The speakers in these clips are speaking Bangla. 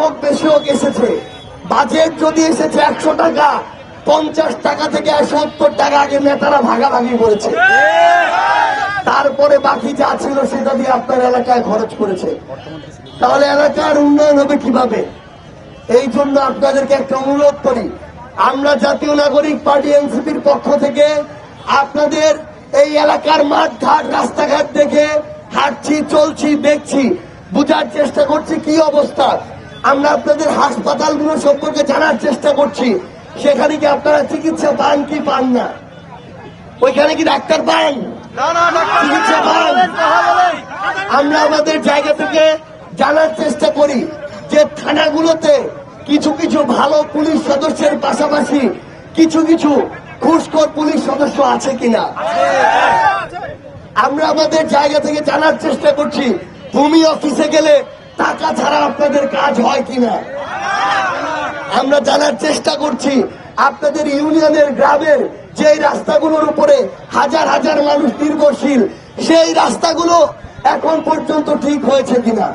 হোক বেশি হোক এসেছে। বাজেট যদি এসেছে একশো টাকা, পঞ্চাশ টাকা থেকে সত্তর টাকা আগে নেতারা ভাগাভাগি করেছে। তারপরে বাকি যা ছিল সেটা দিয়ে আপনার এলাকায় খরচ করেছে। তাহলে এলাকার উন্নয়ন হবে কীভাবে? এই জন্য আপনাদেরকে একটা অনুরোধ করি। আমরা জাতীয় নাগরিক পার্টি এনসিপির পক্ষ থেকে আপনাদের এই এলাকার মাঠ ঘাট, রাস্তাঘাট দেখে হাঁটছি, চলছি, দেখছি, বুঝার চেষ্টা করছি কি অবস্থা। আমরা আপনাদের হাসপাতালগুলো সম্পর্কে জানার চেষ্টা করছি। সেখানে কি আপনারা চিকিৎসা পান কি পান না? ওইখানে কি ডাক্তার পান? চিকিৎসা পান? আমরা আমাদের জায়গা থেকে জানার চেষ্টা করি যে থানাগুলোতে কিছু কিছু ভালো পুলিশ সদস্যের পাশাপাশি কিছু কিছু ঘুষখোর পুলিশ সদস্য আছে কিনা? আমরা আমাদের জায়গা থেকে জানার চেষ্টা করছি ভূমি অফিসে গেলে টাকা ছাড়া আপনাদের কাজ হয় কিনা? আমরা জানার চেষ্টা করছি, আপনাদের ইউনিয়নের গ্রামের যে রাস্তাগুলোর উপরে হাজার হাজার মানুষ নির্ভরশীল, সেই রাস্তাগুলো এখন পর্যন্ত ঠিক হয়েছে কিনা?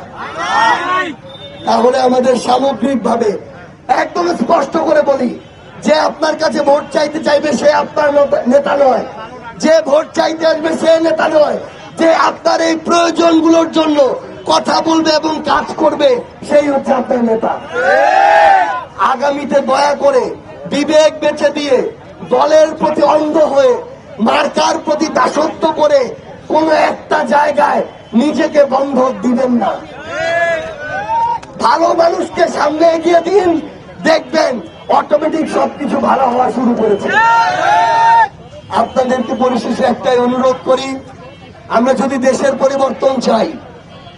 তাহলে আমাদের সামগ্রিক ভাবে একদম স্পষ্ট করে বলি, যে আপনার কাছে ভোট চাইতে চাইবে সে আপনার নেতা নয়, যে ভোট চাইতে আসবে সে নেতা নয়, যে আপনার এই প্রয়োজনগুলোর জন্য কথা বলবে এবং কাজ করবে, সেই হচ্ছে আপনার নেতা। আগামীতে দয়া করে বিবেক বেছে দিয়ে দলের প্রতি অন্ধ হয়ে মার্কার প্রতি দাসত্ব করে কোন একটা জায়গায় নিজেকে বন্ধ দিবেন না। ভালো মানুষকে সামনে এগিয়ে দিন, দেখবেন অটোমেটিক সবকিছু ভালো হওয়া শুরু করেছে। আপনাদেরকে পরিশেষে একটাই অনুরোধ করি, আমরা যদি দেশের পরিবর্তন চাই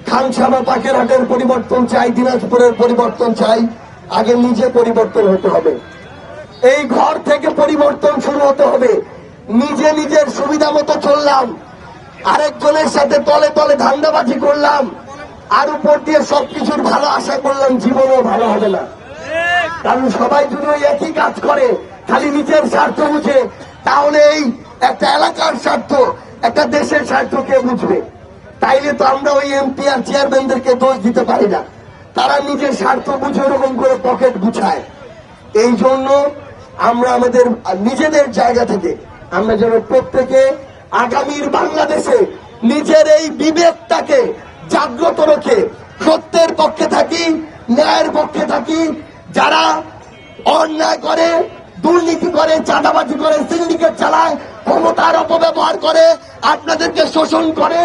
খানসামা পাকেরহাটের পরিবর্তন চাই, দিনাজপুরের পরিবর্তন চাই, আগে নিজে পরিবর্তন হতে হবে। এই ঘর থেকে পরিবর্তন শুরু হতে হবে। নিজে নিজের সুবিধা মতো চললাম। আরেকজনের সাথে তলে তলে ধান্দাবাজি করলাম। আর উপর দিয়ে সবকিছুর ভালো আশা করলাম, জীবনও ভালো হবে না। কারণ সবাই যদি ওই একই কাজ করে, খালি নিজের স্বার্থ বুঝে, তাহলে এই একটা এলাকার স্বার্থ, একটা দেশের স্বার্থ কে বুঝবে? তাইলে তো আমরা ওই এমপি আর চেয়ারম্যানদেরকে দোষ দিতে পারি না। তারা নিজের স্বার্থ বুঝে ওরকম করে পকেট গুছায়। এই জন্য আমরা আমাদের, নিজেদের জায়গা থেকে আমরা যেন প্রত্যেকে আগামীর বাংলাদেশে নিজের এই বিবেকটাকে জাগ্রত রেখে সত্যের পক্ষে থাকি, ন্যায়ের পক্ষে থাকি, যারা অন্যায় করে, দুর্নীতি করে, চাঁদাবাজি করে সিন্ডিকেট চালায়, ক্ষমতার অপব্যবহার করে, আপনাদেরকে শোষণ করে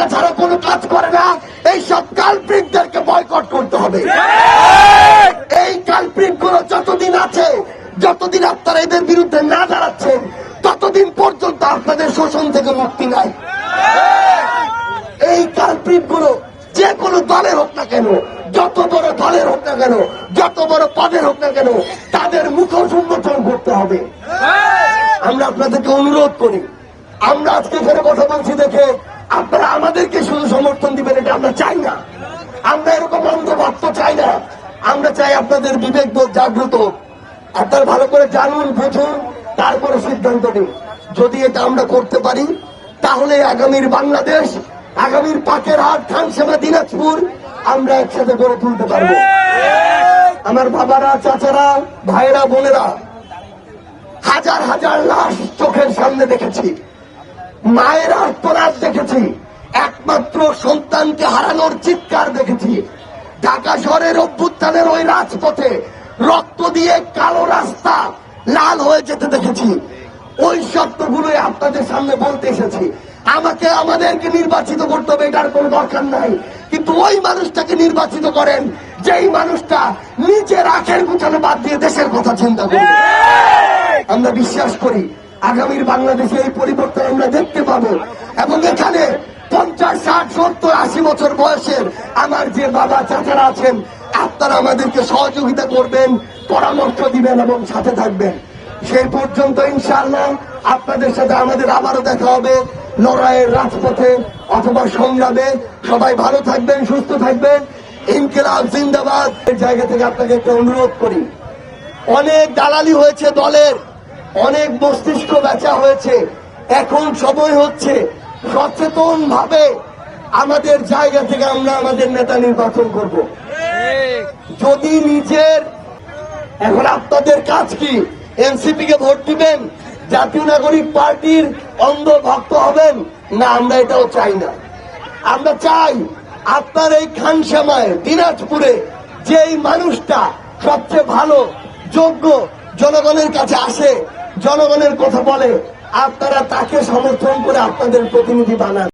টাকা ছাড়া কোনো কাজ করে না। এই সব কালপ্রিকদেরকে বয়কট করতে হবে। এই কালপ্রিকগুলো যতদিন আছে, যতদিন আপনারা এদের বিরুদ্ধে না দাঁড়াচ্ছেন, ততদিন পর্যন্ত আপনাদের শোষণ থেকে মুক্তি নাই। এই কালপ্রিটগুলো যে কোনো দলের হোক না কেন, যত বড় দলের হোক না কেন, যত বড় পদের হোক না কেন, তাদের মুখ উন্মোচন করতে হবে। আমরা আপনাদেরকে অনুরোধ করি, আমরা আজকে এখানে কথা বলছি দেখে আপনারা আমাদেরকে শুধু সমর্থন দিবেন, এটা আমরা চাই না। আমরা এরকম অন্ধভক্ত চাই না। আমরা চাই আপনাদের বিবেক বোধ জাগ্রত। আপনারা ভালো করে জানুন, বুঝুন, তারপরে সিদ্ধান্ত নিন। যদি এটা আমরা করতে পারি, তাহলে আগামীর বাংলাদেশ, আগামীর পাকের হাট খানসেমা দিনাজপুর, আমরা একসাথে গড়ে তুলতে পারব। আমার বাবারা, চাচারা ভাইরা বোনেরা, হাজার হাজার লাশ চোখের সামনে দেখেছি। মায়ের আত্মরাত দেখেছি। একমাত্র সন্তানকে হারানোর চিৎকার দেখেছি। ঢাকা শহরের অভ্যুত্থানের ওই রাজপথে রক্ত দিয়ে কালো রাস্তা লাল হয়ে যেতে দেখেছি। ওই সত্যগুলোই আপনাদের সামনে বলতে এসেছি। আমাকে আমাদেরকে নির্বাচিত করতে হবে এটার কোনো দরকার নাই। কিন্তু ওই মানুষটাকে নির্বাচিত করেন যেই মানুষটা নিজের আখের গুছানো বাদ দিয়ে দেশের কথা চিন্তা করবে। আমরা বিশ্বাস করি আগামীর বাংলাদেশে এই পরিবর্তন আমরা দেখতে পাবো। এবং এখানে পঞ্চাশ, ষাট, সত্তর, আশি বছর বয়সের আমার যে বাবা চাচারা আছেন, আপনারা আমাদেরকে সহযোগিতা করবেন, পরামর্শ দিবেন এবং সাথে থাকবেন। সেই পর্যন্ত ইনশাআল্লাহ আপনাদের সাথে আমাদের আবারও দেখা হবে লড়াইয়ের রাজপথে অথবা সংগ্রামে। সবাই ভালো থাকবেন, সুস্থ থাকবেন। ইনকিলাব জিন্দাবাদ। এই জায়গা থেকে আপনাকে একটা অনুরোধ করি। অনেক দালালি হয়েছে দলের। অনেক মস্তিষ্ক বেচা হয়েছে। এখন সময় হচ্ছে সচেতন ভাবে আমাদের জায়গা থেকে আমরা আমাদের নেতা নির্বাচন করব। যদি নিজের এখন আপনাদের কাজ কি? এনসিপি কে ভোট দিবেন, জাতীয় নাগরিক পার্টির অন্ধ ভক্ত হবেন? না, আমরা এটাও চাই না। আমরা চাই আপনার এই খানসামায় দিনাজপুরে যেই মানুষটা সবচেয়ে ভালো, যোগ্য জনগণের কাছে আসে জনগণের কথা বলে আপনারা তাকে সমর্থন করে আপনাদের প্রতিনিধি বানান।